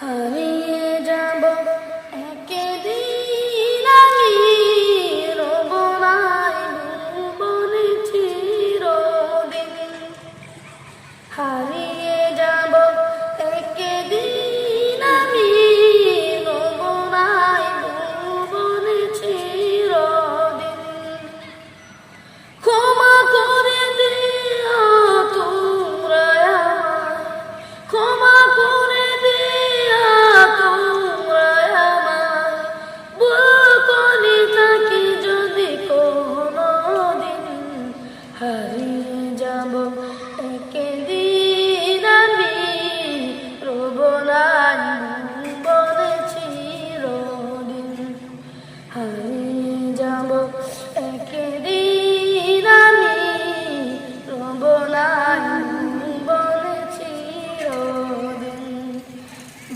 Honey.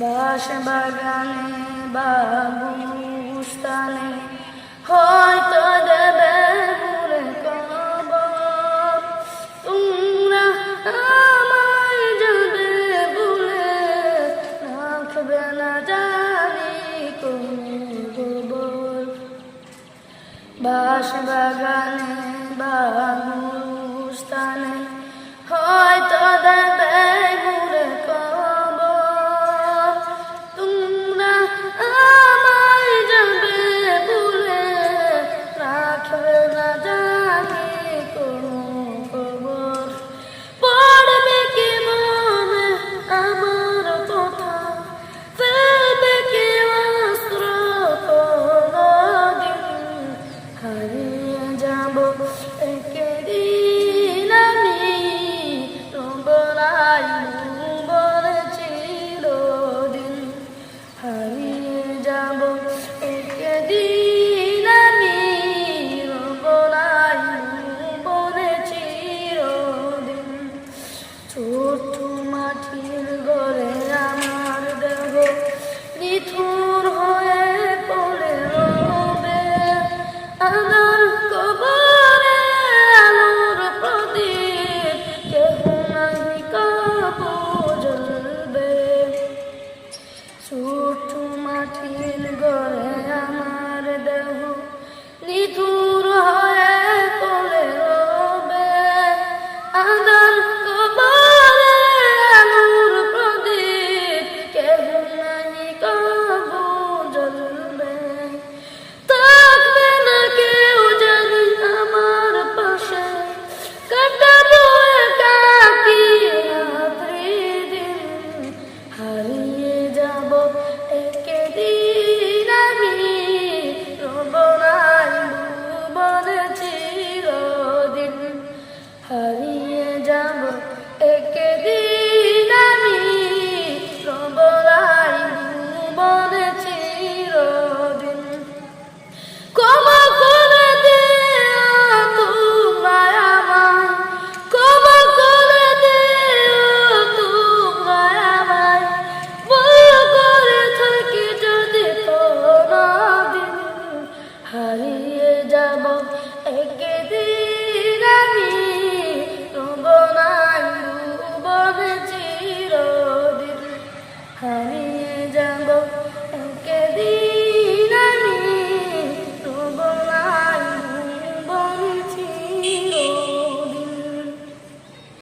বাস বাগানে বা গুস্তানে হয়তো দেবে পুরে কব তোমরা আমায় যাবে বলে রাখবে না জানি তুমি গোবর বাস বাগানে বা গুস্তানে হয়তো দেবে